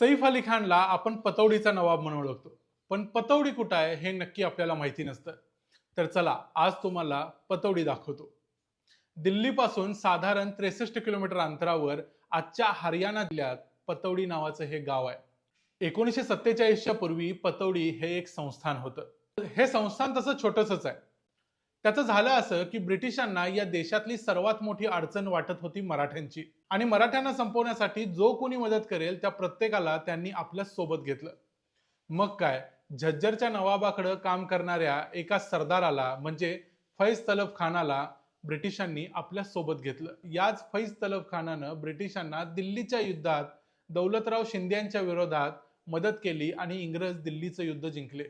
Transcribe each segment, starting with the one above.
सैफ अली खानला आपण पतौडीचा नवाब म्हणून ओळखतो. पण पतौडी कुठं आहे हे नक्की आपल्याला माहिती नसतं. तर चला आज तुम्हाला पतौडी दाखवतो. दिल्लीपासून साधारण त्रेसष्ट किलोमीटर अंतरावर आजच्या हरियाणा जिल्ह्यात पतौडी नावाचं हे गाव आहे. एकोणीसशे सत्तेचाळीसच्या पूर्वी पतौडी हे एक संस्थान होतं. हे संस्थान तसं छोटंसंच आहे. त्याचं झालं असं की ब्रिटिशांना या देशातली सर्वात मोठी अडचण वाटत होती मराठ्यांची. आणि मराठ्यांना संपवण्यासाठी जो कोणी मदत करेल त्या प्रत्येकाला त्यांनी आपल्यासोबत घेतलं. मग काय? झज्जरच्या नवाबाकडं काम करणाऱ्या एका सरदाराला म्हणजे फैज तलब खानाला ब्रिटिशांनी आपल्यासोबत घेतलं. याच फैज तलब खानानं ब्रिटिशांना दिल्लीच्या युद्धात दौलतराव शिंद्यांच्या विरोधात मदत केली आणि इंग्रज दिल्लीचं युद्ध जिंकले.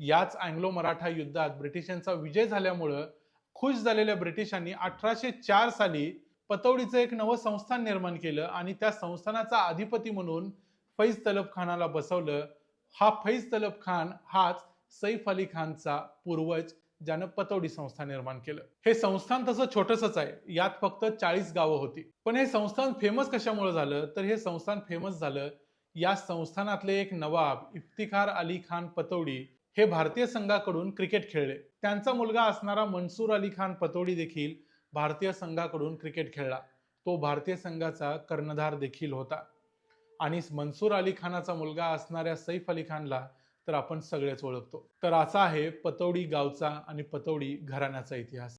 याच अँग्लो मराठा युद्धात ब्रिटिशांचा विजय झाल्यामुळं खुश झालेल्या ब्रिटिशांनी अठराशे चार साली पतौडीचं एक नवं संस्थान निर्माण केलं आणि त्या संस्थानाचा अधिपती म्हणून फैज तलब खानाला बसवलं. हा फैज तलब खान हाच सैफ अली खानचा पूर्वज ज्यानं पतौडी संस्थान निर्माण केलं. हे संस्थान तसं छोटसच आहे. यात फक्त चाळीस गावं होती. पण हे संस्थान फेमस कशामुळे झालं? तर हे संस्थान फेमस झालं या संस्थानातले एक नवाब इफ्तिखार अली खान पतौडी हे भारतीय संघाकडून क्रिकेट खेळले. त्यांचा मुलगा असणारा मनसूर अली खान पतौडी देखील भारतीय संघाकडून क्रिकेट खेळला. तो भारतीय संघाचा कर्णधार देखील होता. आणि मनसूर अली खानाचा मुलगा असणाऱ्या सैफ अली खानला तर आपण सगळेच ओळखतो. तर असा आहे पतौडी गावचा आणि पतौडी घराण्याचा इतिहास.